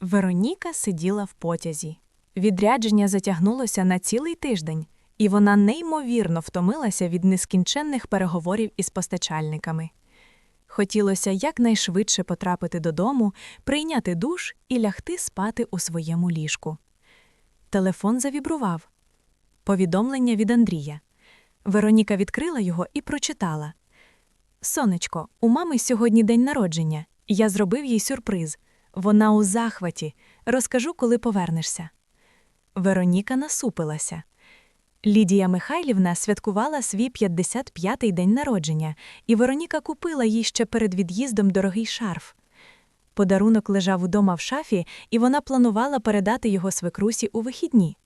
Вероніка сиділа в потязі. Відрядження затягнулося на цілий тиждень, і вона неймовірно втомилася від нескінченних переговорів із постачальниками. Хотілося якнайшвидше потрапити додому, прийняти душ і лягти спати у своєму ліжку. Телефон завібрував. Повідомлення від Андрія. Вероніка відкрила його і прочитала. Сонечко, у мами сьогодні день народження. Я зробив їй сюрприз. Вона у захваті. Розкажу, коли повернешся. Вероніка насупилася. Лідія Михайлівна святкувала свій 55-й день народження, і Вероніка купила їй ще перед від'їздом дорогий шарф. Подарунок лежав удома в шафі, і вона планувала передати його свекрусі у вихідні.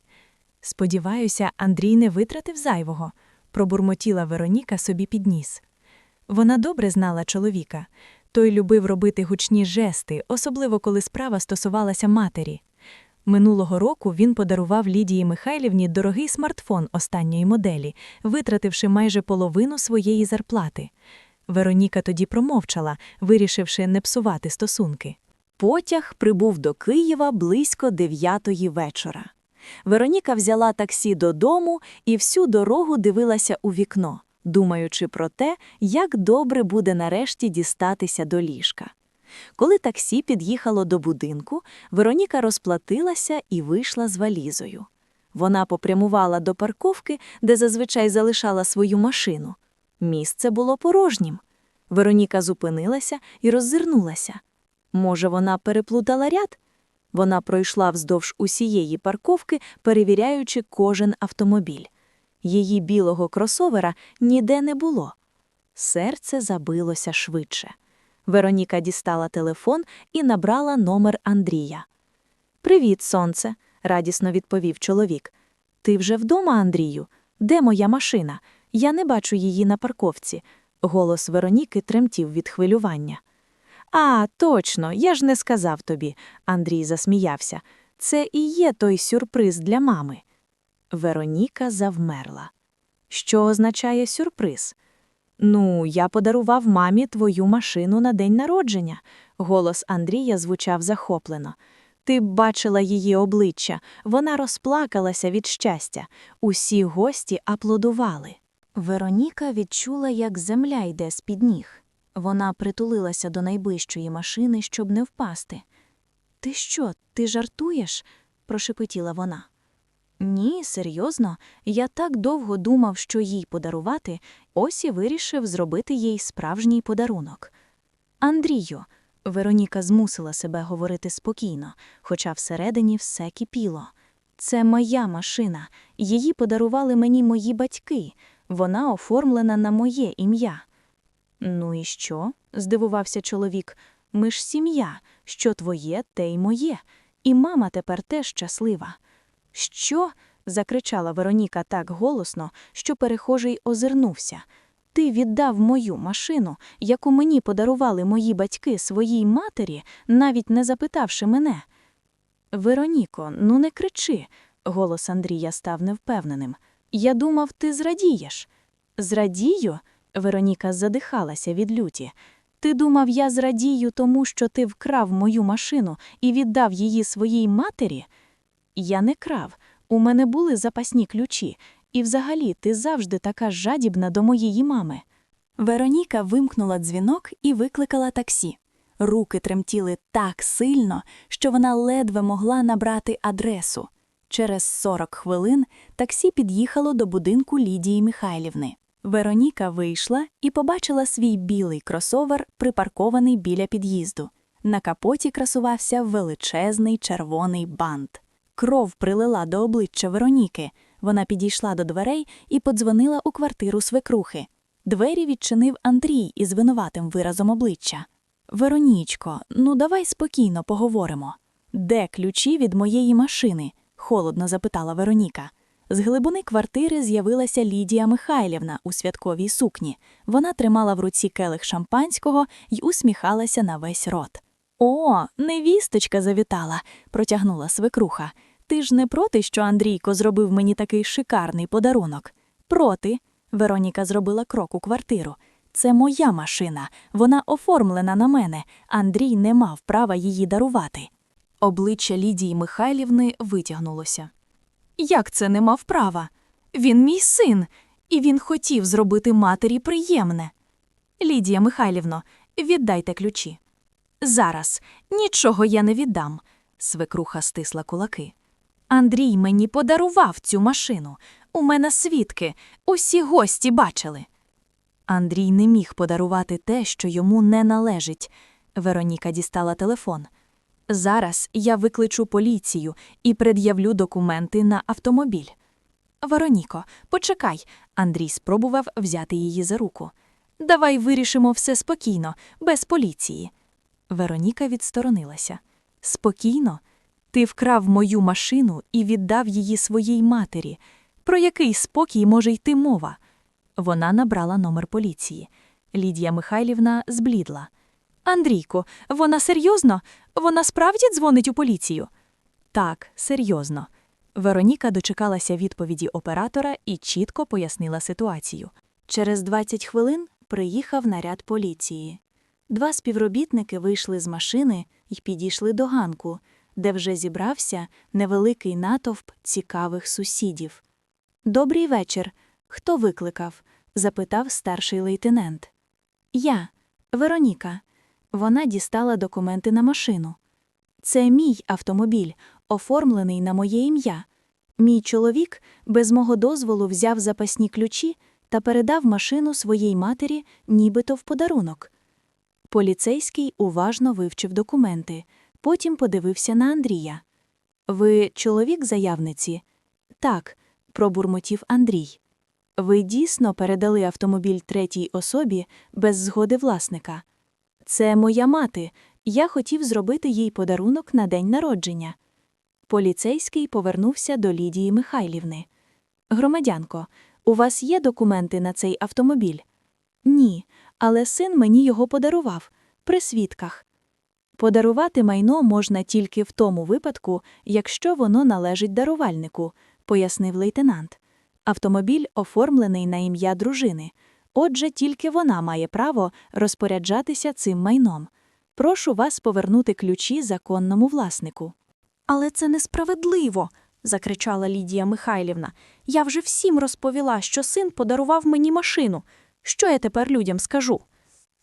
Сподіваюся, Андрій не витратив зайвого, пробурмотіла Вероніка собі під ніс. Вона добре знала чоловіка. Той любив робити гучні жести, особливо коли справа стосувалася матері. Минулого року він подарував Лідії Михайлівні дорогий смартфон останньої моделі, витративши майже половину своєї зарплати. Вероніка тоді промовчала, вирішивши не псувати стосунки. Потяг прибув до Києва близько дев'ятої вечора. Вероніка взяла таксі додому і всю дорогу дивилася у вікно, думаючи про те, як добре буде нарешті дістатися до ліжка. Коли таксі під'їхало до будинку, Вероніка розплатилася і вийшла з валізою. Вона попрямувала до парковки, де зазвичай залишала свою машину. Місце було порожнім. Вероніка зупинилася і роззирнулася. Може, вона переплутала ряд? Вона пройшла вздовж усієї парковки, перевіряючи кожен автомобіль. Її білого кросовера ніде не було. Серце забилося швидше. Вероніка дістала телефон і набрала номер Андрія. Привіт, сонце, радісно відповів чоловік. Ти вже вдома, Андрію? Де моя машина? Я не бачу її на парковці. Голос Вероніки тремтів від хвилювання. А, точно, я ж не сказав тобі, Андрій засміявся. Це і є той сюрприз для мами. Вероніка завмерла. Що означає сюрприз? Ну, я подарував мамі твою машину на день народження. Голос Андрія звучав захоплено. Ти б бачила її обличчя, вона розплакалася від щастя. Усі гості аплодували. Вероніка відчула, як земля йде з-під ніг. Вона притулилася до найближчої машини, щоб не впасти. Ти що, ти жартуєш? прошепотіла вона. Ні, серйозно, я так довго думав, що їй подарувати, ось і вирішив зробити їй справжній подарунок. Андрію, Вероніка змусила себе говорити спокійно, хоча всередині все кипіло. Це моя машина, її подарували мені мої батьки, вона оформлена на моє ім'я. Ну і що? здивувався чоловік. Ми ж сім'я, що твоє, те й моє, і мама тепер теж щаслива. Що? закричала Вероніка так голосно, що перехожий озирнувся. Ти віддав мою машину, яку мені подарували мої батьки своїй матері, навіть не запитавши мене. Вероніко, ну не кричи. Голос Андрія став невпевненим. Я думав, ти зрадієш. Зрадію? Вероніка задихалася від люті. Ти думав, я зрадію тому, що ти вкрав мою машину і віддав її своїй матері? Я не крав. У мене були запасні ключі, і взагалі ти завжди така жадібна до моєї мами. Вероніка вимкнула дзвінок і викликала таксі. Руки тремтіли так сильно, що вона ледве могла набрати адресу. Через 40 хвилин таксі під'їхало до будинку Лідії Михайлівни. Вероніка вийшла і побачила свій білий кросовер, припаркований біля під'їзду. На капоті красувався величезний червоний бант. Кров прилила до обличчя Вероніки. Вона підійшла до дверей і подзвонила у квартиру свекрухи. Двері відчинив Андрій із винуватим виразом обличчя. Веронічко, ну давай спокійно поговоримо. Де ключі від моєї машини? холодно запитала Вероніка. З глибини квартири з'явилася Лідія Михайлівна у святковій сукні. Вона тримала в руці келих шампанського й усміхалася на весь рот. О, невісточка завітала, протягнула свекруха. Ти ж не проти, що Андрійко зробив мені такий шикарний подарунок? Проти. Вероніка зробила крок у квартиру. Це моя машина, вона оформлена на мене. Андрій не мав права її дарувати. Обличчя Лідії Михайлівни витягнулося. Як це не мав права? Він мій син, і він хотів зробити матері приємне. Лідія Михайлівно, віддайте ключі. Зараз нічого я не віддам. Свекруха стисла кулаки. Андрій мені подарував цю машину. У мене свідки, усі гості бачили. Андрій не міг подарувати те, що йому не належить. Вероніка дістала телефон. Зараз я викличу поліцію і пред'явлю документи на автомобіль. Вероніко, почекай. Андрій спробував взяти її за руку. Давай вирішимо все спокійно, без поліції. Вероніка відсторонилася. Спокійно? Ти вкрав мою машину і віддав її своїй матері. Про який спокій може йти мова? Вона набрала номер поліції. Лідія Михайлівна зблідла. Андрійко, вона серйозно? Вона справді дзвонить у поліцію? Так, серйозно. Вероніка дочекалася відповіді оператора і чітко пояснила ситуацію. Через 20 хвилин приїхав наряд поліції. Два співробітники вийшли з машини і підійшли до ганку, де вже зібрався невеликий натовп цікавих сусідів. Добрий вечір. Хто викликав? запитав старший лейтенант. Я, Вероніка. Вона дістала документи на машину. Це мій автомобіль, оформлений на моє ім'я. Мій чоловік без мого дозволу взяв запасні ключі та передав машину своїй матері, нібито в подарунок. Поліцейський уважно вивчив документи, потім подивився на Андрія. Ви чоловік заявниці? Так, пробурмотів Андрій. Ви дійсно передали автомобіль третій особі без згоди власника. Це моя мати. Я хотів зробити їй подарунок на день народження. Поліцейський повернувся до Лідії Михайлівни. Громадянко, у вас є документи на цей автомобіль? Ні, але син мені його подарував при свідках. Подарувати майно можна тільки в тому випадку, якщо воно належить дарувальнику, пояснив лейтенант. Автомобіль оформлений на ім'я дружини. Отже, тільки вона має право розпоряджатися цим майном. Прошу вас повернути ключі законному власнику. Але це несправедливо, закричала Лідія Михайлівна. Я вже всім розповіла, що син подарував мені машину. Що я тепер людям скажу?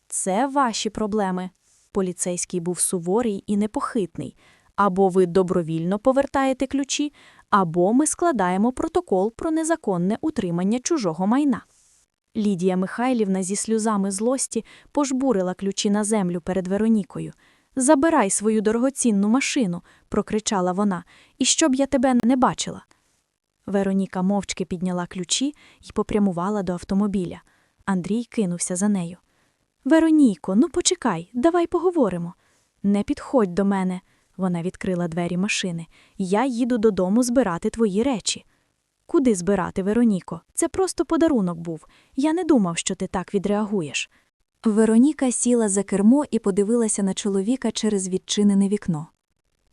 Це ваші проблеми. Поліцейський був суворий і непохитний. Або ви добровільно повертаєте ключі, або ми складаємо протокол про незаконне утримання чужого майна. Лідія Михайлівна зі сльозами злості пожбурила ключі на землю перед Веронікою. Забирай свою дорогоцінну машину, прокричала вона, і щоб я тебе не бачила. Вероніка мовчки підняла ключі і попрямувала до автомобіля. Андрій кинувся за нею. Вероніко, ну почекай, давай поговоримо. Не підходь до мене. Вона відкрила двері машини. Я їду додому збирати твої речі. Куди збирати, Вероніко? Це просто подарунок був. Я не думав, що ти так відреагуєш. Вероніка сіла за кермо і подивилася на чоловіка через відчинене вікно.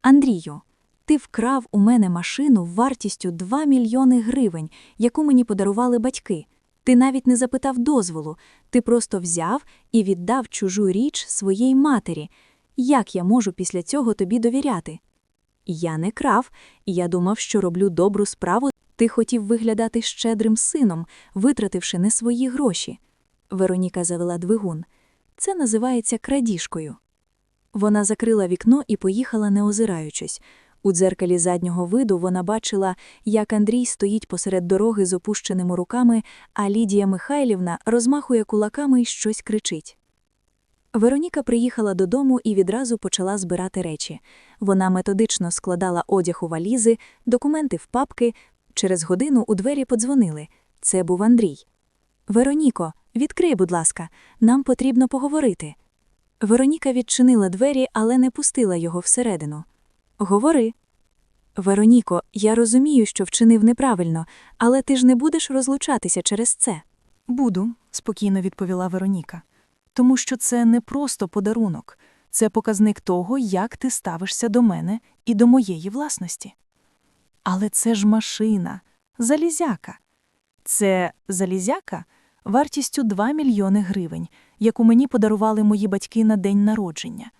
Андрію, ти вкрав у мене машину вартістю 2 мільйони гривень, яку мені подарували батьки. Ти навіть не запитав дозволу, ти просто взяв і віддав чужу річ своїй матері. Як я можу після цього тобі довіряти? Я не крав, я думав, що роблю добру справу. Ти хотів виглядати щедрим сином, витративши не свої гроші. Вероніка завела двигун. Це називається крадіжкою. Вона закрила вікно і поїхала, не озираючись. У дзеркалі заднього виду вона бачила, як Андрій стоїть посеред дороги з опущеними руками, а Лідія Михайлівна розмахує кулаками і щось кричить. Вероніка приїхала додому і відразу почала збирати речі. Вона методично складала одяг у валізи, документи в папки. Через годину у двері подзвонили. Це був Андрій. Вероніко, відкрий, будь ласка, нам потрібно поговорити. Вероніка відчинила двері, але не пустила його всередину. Говори. Вероніко, я розумію, що вчинив неправильно, але ти ж не будеш розлучатися через це. Буду, спокійно відповіла Вероніка. Тому що це не просто подарунок, це показник того, як ти ставишся до мене і до моєї власності. Але це ж машина, залізяка. Це залізяка вартістю 2 мільйони гривень, яку мені подарували мої батьки на день народження.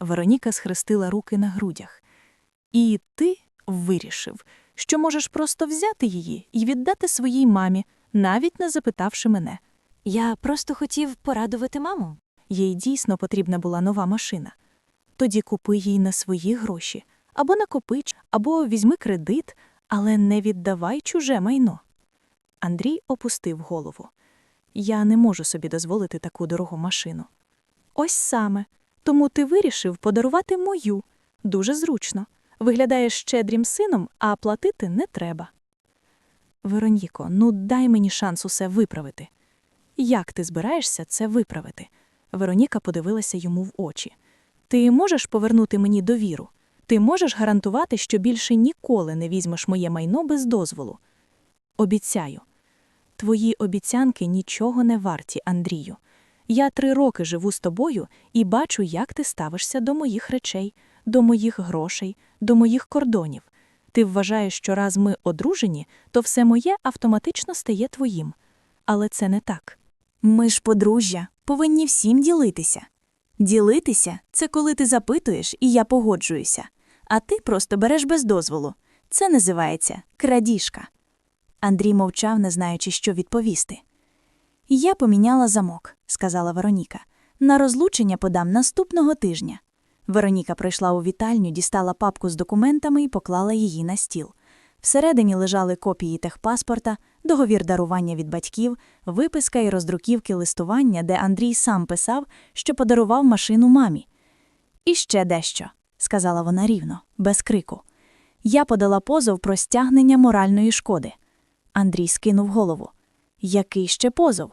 Вероніка схрестила руки на грудях. І ти вирішив, що можеш просто взяти її і віддати своїй мамі, навіть не запитавши мене. Я просто хотів порадувати маму. Їй дійсно потрібна була нова машина. Тоді купи їй на свої гроші, або накопич, або візьми кредит, але не віддавай чуже майно. Андрій опустив голову. Я не можу собі дозволити таку дорогу машину. Ось саме. Тому ти вирішив подарувати мою. Дуже зручно. Виглядаєш щедрім сином, а платити не треба. Вероніко, ну дай мені шанс усе виправити. Як ти збираєшся це виправити? Вероніка подивилася йому в очі. Ти можеш повернути мені довіру? Ти можеш гарантувати, що більше ніколи не візьмеш моє майно без дозволу? Обіцяю. Твої обіцянки нічого не варті, Андрію. Я три роки живу з тобою і бачу, як ти ставишся до моїх речей, до моїх грошей, до моїх кордонів. Ти вважаєш, що раз ми одружені, то все моє автоматично стає твоїм. Але це не так. Ми ж подружжя, повинні всім ділитися. Ділитися це коли ти запитуєш, і я погоджуюся. А ти просто береш без дозволу. Це називається крадіжка. Андрій мовчав, не знаючи, що відповісти. Я поміняла замок, сказала Вероніка. На розлучення подам наступного тижня. Вероніка прийшла у вітальню, дістала папку з документами і поклала її на стіл. Всередині лежали копії техпаспорта, договір дарування від батьків, виписка і роздруківки листування, де Андрій сам писав, що подарував машину мамі. І ще дещо, сказала вона рівно, без крику. Я подала позов про стягнення моральної шкоди. Андрій скинув голову. Який ще позов?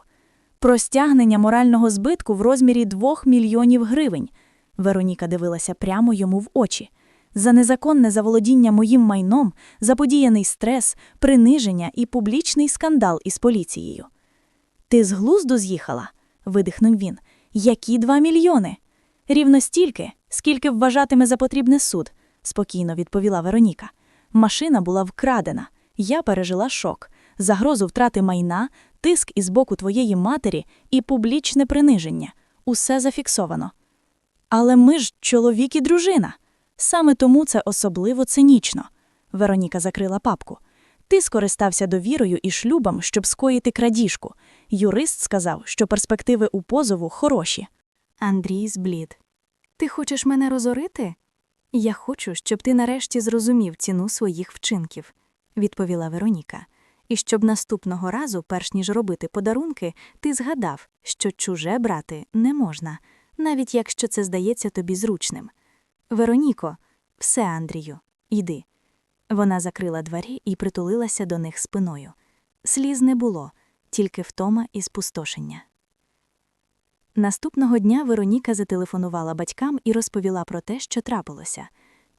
Про стягнення морального збитку в розмірі двох мільйонів гривень. Вероніка дивилася прямо йому в очі. За незаконне заволодіння моїм майном, заподіяний стрес, приниження і публічний скандал із поліцією. Ти з глузду з'їхала? видихнув він. Які два мільйони? Рівно стільки, скільки вважатиме за потрібне суд, спокійно відповіла Вероніка. Машина була вкрадена. Я пережила шок, загрозу втрати майна, тиск із боку твоєї матері і публічне приниження. Усе зафіксовано. Але ми ж чоловік і дружина. Саме тому це особливо цинічно. Вероніка закрила папку. Ти скористався довірою і шлюбом, щоб скоїти крадіжку. Юрист сказав, що перспективи у позову хороші. Андрій зблід. Ти хочеш мене розорити? Я хочу, щоб ти нарешті зрозумів ціну своїх вчинків, відповіла Вероніка. І щоб наступного разу, перш ніж робити подарунки, ти згадав, що чуже брати не можна, навіть якщо це здається тобі зручним. Вероніко, все, Андрію, йди. Вона закрила двері і притулилася до них спиною. Сліз не було, тільки втома і спустошення. Наступного дня Вероніка зателефонувала батькам і розповіла про те, що трапилося.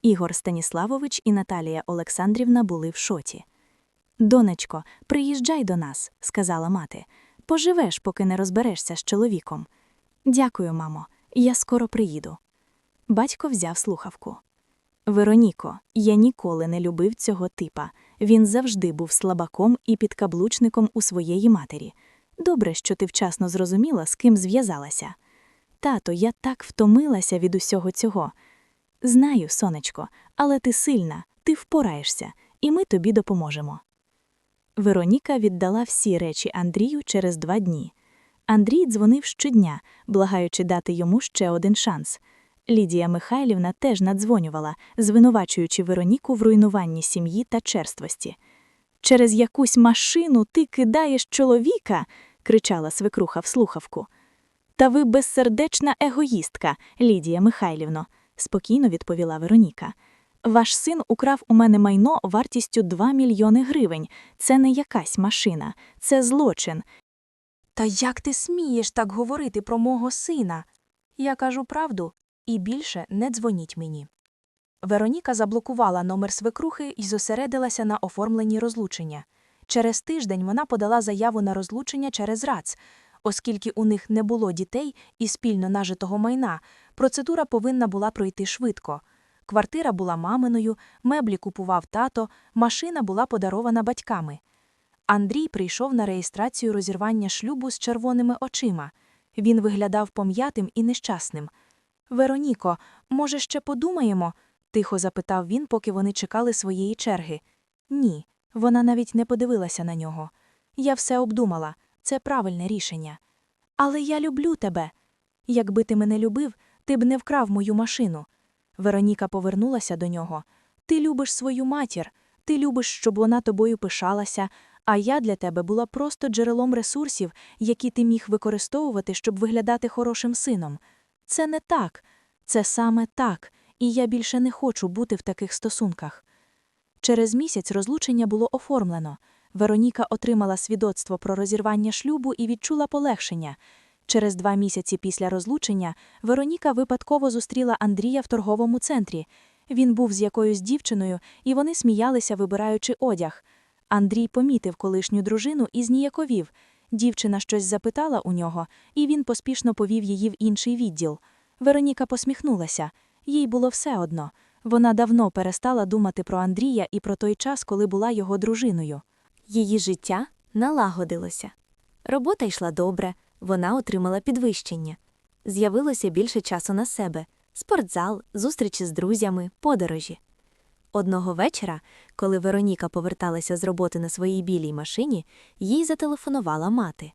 Ігор Станіславович і Наталія Олександрівна були в шоті. Донечко, приїжджай до нас, сказала мати. Поживеш, поки не розберешся з чоловіком. Дякую, мамо, я скоро приїду. Батько взяв слухавку. Вероніко, я ніколи не любив цього типа. Він завжди був слабаком і підкаблучником у своєї матері. Добре, що ти вчасно зрозуміла, з ким зв'язалася. Тато, я так втомилася від усього цього. Знаю, сонечко, але ти сильна, ти впораєшся, і ми тобі допоможемо. Вероніка віддала всі речі Андрію через два дні. Андрій дзвонив щодня, благаючи дати йому ще один шанс. Лідія Михайлівна теж надзвонювала, звинувачуючи Вероніку в руйнуванні сім'ї та черствості. Через якусь машину ти кидаєш чоловіка, кричала свекруха в слухавку. Та ви безсердечна егоїстка, Лідія Михайлівно, спокійно відповіла Вероніка. Ваш син украв у мене майно вартістю 2 мільйони гривень. Це не якась машина, це злочин. Та як ти смієш так говорити про мого сина? Я кажу правду, і більше не дзвоніть мені. Вероніка заблокувала номер свекрухи і зосередилася на оформленні розлучення. Через тиждень вона подала заяву на розлучення через РАЦ. Оскільки у них не було дітей і спільно нажитого майна, процедура повинна була пройти швидко. Квартира була маминою, меблі купував тато, машина була подарована батьками. Андрій прийшов на реєстрацію розірвання шлюбу з червоними очима. Він виглядав пом'ятим і нещасним. Вероніко, може, ще подумаємо? тихо запитав він, поки вони чекали своєї черги. Ні, вона навіть не подивилася на нього. Я все обдумала, це правильне рішення. Але я люблю тебе. Якби ти мене любив, ти б не вкрав мою машину. Вероніка повернулася до нього. Ти любиш свою матір, ти любиш, щоб вона тобою пишалася, а я для тебе була просто джерелом ресурсів, які ти міг використовувати, щоб виглядати хорошим сином. Це не так, це саме так, і я більше не хочу бути в таких стосунках. Через місяць розлучення було оформлено. Вероніка отримала свідоцтво про розірвання шлюбу і відчула полегшення. Через два місяці після розлучення Вероніка випадково зустріла Андрія в торговому центрі. Він був з якоюсь дівчиною, і вони сміялися, вибираючи одяг. Андрій помітив колишню дружину і зніяковів. Дівчина щось запитала у нього, і він поспішно повів її в інший відділ. Вероніка посміхнулася. Їй було все одно. Вона давно перестала думати про Андрія і про той час, коли була його дружиною. Її життя налагодилося. Робота йшла добре, вона отримала підвищення. З'явилося більше часу на себе спортзал, зустрічі з друзями, подорожі. Одного вечора, коли Вероніка поверталася з роботи на своїй білій машині, їй зателефонувала мати.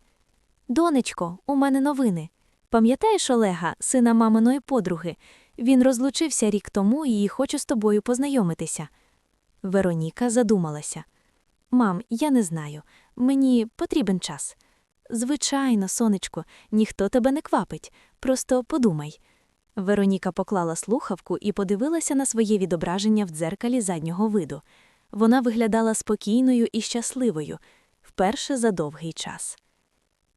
Донечко, у мене новини. Пам'ятаєш Олега, сина маминої подруги? Він розлучився рік тому і хочу з тобою познайомитися. Вероніка задумалася. Мам, я не знаю. Мені потрібен час. Звичайно, сонечко, ніхто тебе не квапить. Просто подумай. Вероніка поклала слухавку і подивилася на своє відображення в дзеркалі заднього виду. Вона виглядала спокійною і щасливою вперше за довгий час.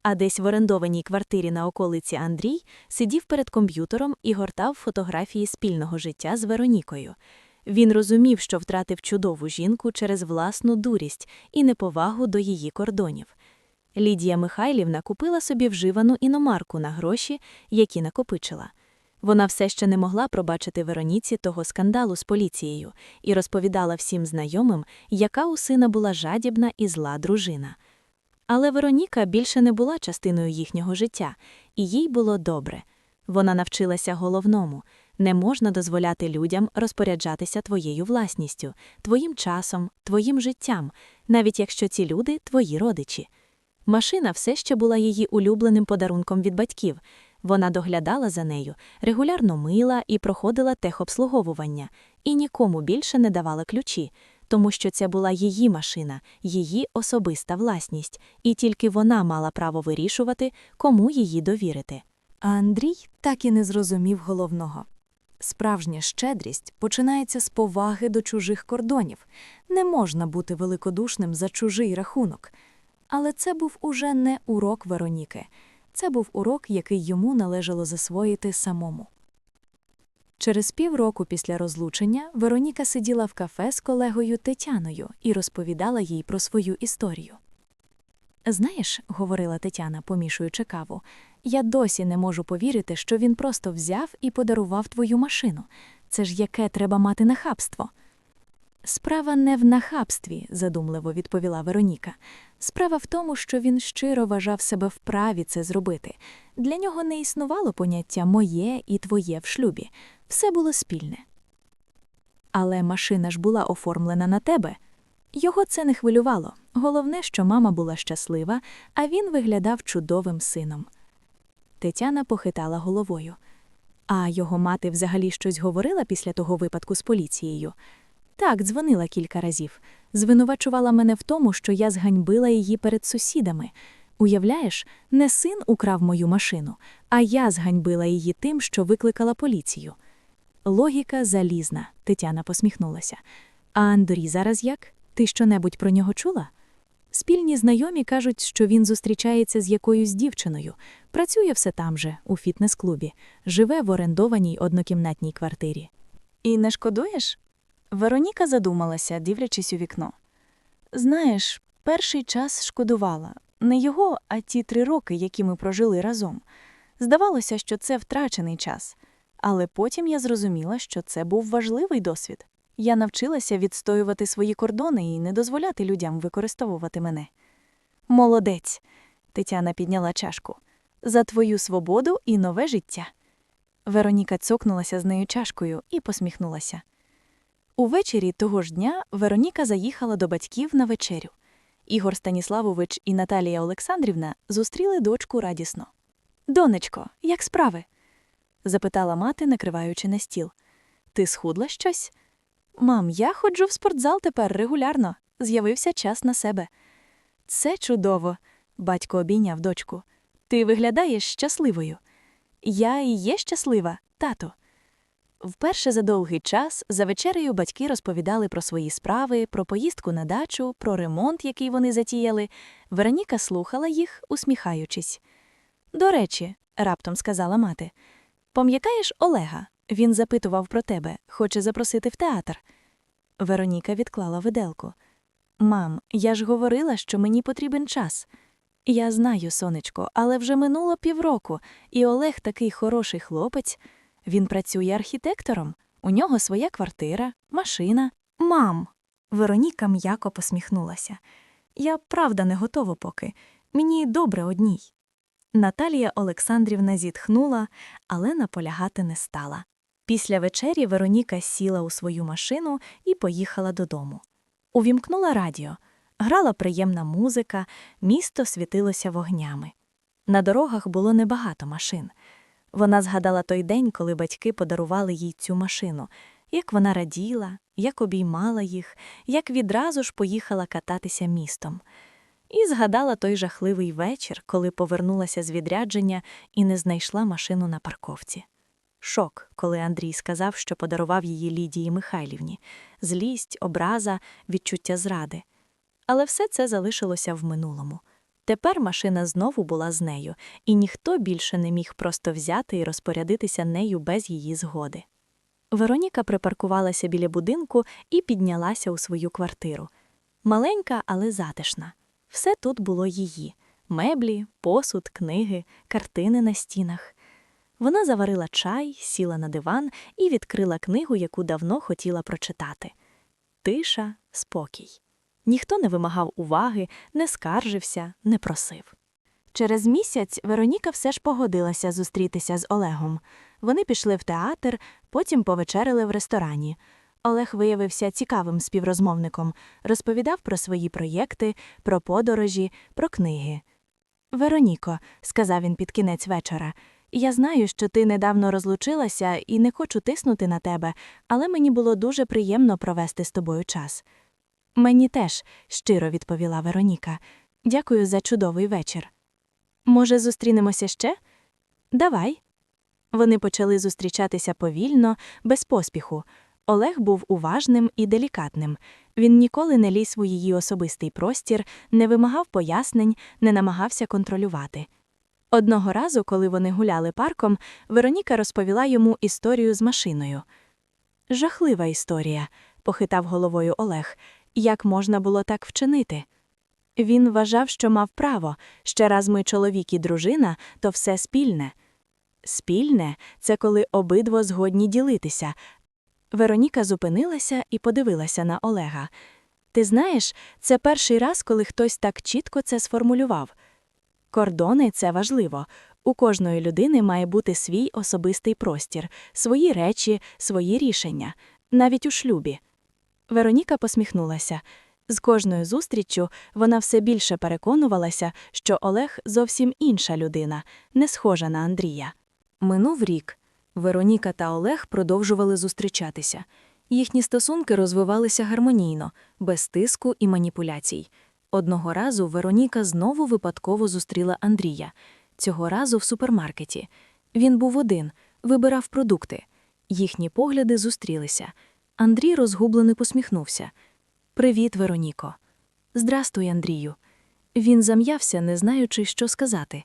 А десь в орендованій квартирі на околиці Андрій сидів перед комп'ютером і гортав фотографії спільного життя з Веронікою. Він розумів, що втратив чудову жінку через власну дурість і неповагу до її кордонів. Лідія Михайлівна купила собі вживану іномарку на гроші, які накопичила. Вона все ще не могла пробачити Вероніці того скандалу з поліцією і розповідала всім знайомим, яка у сина була жадібна і зла дружина. Але Вероніка більше не була частиною їхнього життя, і їй було добре. Вона навчилася головному не можна дозволяти людям розпоряджатися твоєю власністю, твоїм часом, твоїм життям, навіть якщо ці люди твої родичі. Машина все ще була її улюбленим подарунком від батьків. Вона доглядала за нею, регулярно мила і проходила техобслуговування, і нікому більше не давала ключі, тому що це була її машина, її особиста власність, і тільки вона мала право вирішувати, кому її довірити. А Андрій так і не зрозумів головного. Справжня щедрість починається з поваги до чужих кордонів. Не можна бути великодушним за чужий рахунок. Але це був уже не урок Вероніки. Це був урок, який йому належало засвоїти самому. Через півроку після розлучення Вероніка сиділа в кафе з колегою Тетяною і розповідала їй про свою історію. Знаєш, говорила Тетяна, помішуючи каву, я досі не можу повірити, що він просто взяв і подарував твою машину. Це ж яке треба мати нахабство. Справа не в нахабстві, задумливо відповіла Вероніка. Справа в тому, що він щиро вважав себе вправі це зробити. Для нього не існувало поняття моє і твоє в шлюбі. Все було спільне. Але машина ж була оформлена на тебе. Його це не хвилювало. Головне, що мама була щаслива, а він виглядав чудовим сином. Тетяна похитала головою. А його мати взагалі щось говорила після того випадку з поліцією. Так, дзвонила кілька разів. Звинувачувала мене в тому, що я зганьбила її перед сусідами. Уявляєш, не син украв мою машину, а я зганьбила її тим, що викликала поліцію. Логіка залізна, Тетяна посміхнулася. А Андрій зараз як? Ти щонебудь про нього чула? Спільні знайомі кажуть, що він зустрічається з якоюсь дівчиною, працює все там же, у фітнес-клубі, живе в орендованій однокімнатній квартирі. І не шкодуєш? Вероніка задумалася, дивлячись у вікно. Знаєш, перший час шкодувала не його, а ті три роки, які ми прожили разом. Здавалося, що це втрачений час, але потім я зрозуміла, що це був важливий досвід. Я навчилася відстоювати свої кордони і не дозволяти людям використовувати мене. Молодець, Тетяна підняла чашку. За твою свободу і нове життя. Вероніка цокнулася з нею чашкою і посміхнулася. Увечері того ж дня Вероніка заїхала до батьків на вечерю. Ігор Станіславович і Наталія Олександрівна зустріли дочку радісно. Донечко, як справи? запитала мати, накриваючи на стіл. Ти схудла щось? Мам, я ходжу в спортзал тепер регулярно. З'явився час на себе. Це чудово, батько обійняв дочку. Ти виглядаєш щасливою. Я і є щаслива, тато. Вперше за довгий час за вечерею батьки розповідали про свої справи, про поїздку на дачу, про ремонт, який вони затіяли. Вероніка слухала їх, усміхаючись. До речі, раптом сказала мати, пам'ятаєш Олега? Він запитував про тебе, хоче запросити в театр. Вероніка відклала виделку. Мам, я ж говорила, що мені потрібен час. Я знаю, сонечко, але вже минуло півроку, і Олег такий хороший хлопець. Він працює архітектором, у нього своя квартира, машина. Мам. Вероніка м'яко посміхнулася. Я правда не готова поки. Мені добре одній. Наталія Олександрівна зітхнула, але наполягати не стала. Після вечері Вероніка сіла у свою машину і поїхала додому. Увімкнула радіо. Грала приємна музика, місто світилося вогнями. На дорогах було небагато машин. Вона згадала той день, коли батьки подарували їй цю машину, як вона раділа, як обіймала їх, як відразу ж поїхала кататися містом. І згадала той жахливий вечір, коли повернулася з відрядження і не знайшла машину на парковці. Шок, коли Андрій сказав, що подарував її Лідії Михайлівні, злість, образа, відчуття зради. Але все це залишилося в минулому. Тепер машина знову була з нею, і ніхто більше не міг просто взяти і розпорядитися нею без її згоди. Вероніка припаркувалася біля будинку і піднялася у свою квартиру. Маленька, але затишна. Все тут було її меблі, посуд, книги, картини на стінах. Вона заварила чай, сіла на диван і відкрила книгу, яку давно хотіла прочитати. Тиша, спокій. Ніхто не вимагав уваги, не скаржився, не просив. Через місяць Вероніка все ж погодилася зустрітися з Олегом. Вони пішли в театр, потім повечерили в ресторані. Олег виявився цікавим співрозмовником, розповідав про свої проєкти, про подорожі, про книги. Вероніко, сказав він під кінець вечора, я знаю, що ти недавно розлучилася і не хочу тиснути на тебе, але мені було дуже приємно провести з тобою час. Мені теж, щиро відповіла Вероніка. Дякую за чудовий вечір. Може, зустрінемося ще? Давай. Вони почали зустрічатися повільно, без поспіху. Олег був уважним і делікатним. Він ніколи не ліз у її особистий простір, не вимагав пояснень, не намагався контролювати. Одного разу, коли вони гуляли парком, Вероніка розповіла йому історію з машиною. Жахлива історія, похитав головою Олег. Як можна було так вчинити? Він вважав, що мав право. Ще раз ми чоловік і дружина, то все спільне. Спільне це коли обидво згодні ділитися. Вероніка зупинилася і подивилася на Олега. Ти знаєш, це перший раз, коли хтось так чітко це сформулював. Кордони це важливо. У кожної людини має бути свій особистий простір, свої речі, свої рішення, навіть у шлюбі. Вероніка посміхнулася. З кожною зустріччю вона все більше переконувалася, що Олег зовсім інша людина, не схожа на Андрія. Минув рік. Вероніка та Олег продовжували зустрічатися. Їхні стосунки розвивалися гармонійно, без тиску і маніпуляцій. Одного разу Вероніка знову випадково зустріла Андрія, цього разу в супермаркеті. Він був один, вибирав продукти. Їхні погляди зустрілися. Андрій розгублено посміхнувся. Привіт, Вероніко. Здрастуй, Андрію. Він зам'явся, не знаючи, що сказати.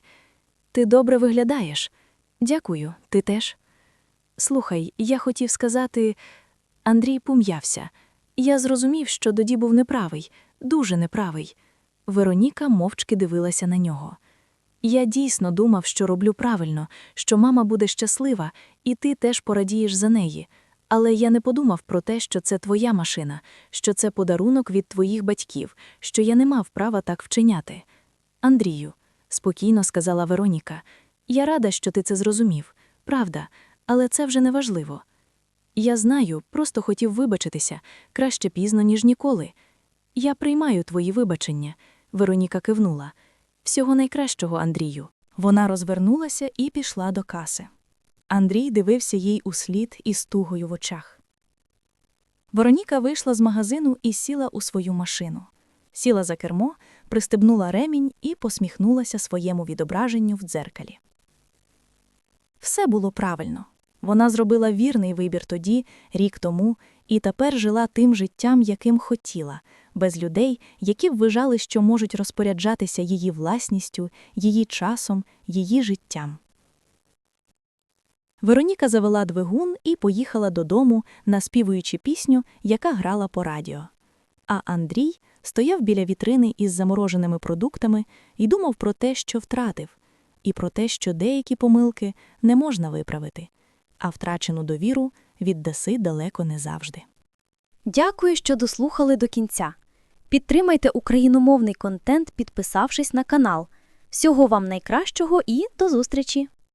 Ти добре виглядаєш. Дякую, ти теж. Слухай, я хотів сказати. Андрій пом'явся. Я зрозумів, що тоді був неправий, дуже неправий. Вероніка мовчки дивилася на нього. Я дійсно думав, що роблю правильно, що мама буде щаслива, і ти теж порадієш за неї. Але я не подумав про те, що це твоя машина, що це подарунок від твоїх батьків, що я не мав права так вчиняти. Андрію, спокійно сказала Вероніка, я рада, що ти це зрозумів. Правда, але це вже не важливо. Я знаю, просто хотів вибачитися краще пізно, ніж ніколи. Я приймаю твої вибачення. Вероніка кивнула. Всього найкращого, Андрію. Вона розвернулася і пішла до каси. Андрій дивився їй услід із тугою в очах. Вероніка вийшла з магазину і сіла у свою машину. Сіла за кермо, пристебнула ремінь і посміхнулася своєму відображенню в дзеркалі. Все було правильно. Вона зробила вірний вибір тоді, рік тому, і тепер жила тим життям, яким хотіла, без людей, які вважали, що можуть розпоряджатися її власністю, її часом, її життям. Вероніка завела двигун і поїхала додому, наспівуючи пісню, яка грала по радіо. А Андрій стояв біля вітрини із замороженими продуктами і думав про те, що втратив, і про те, що деякі помилки не можна виправити, а втрачену довіру віддаси далеко не завжди. Дякую, що дослухали до кінця. Підтримайте україномовний контент, підписавшись на канал. Всього вам найкращого і до зустрічі!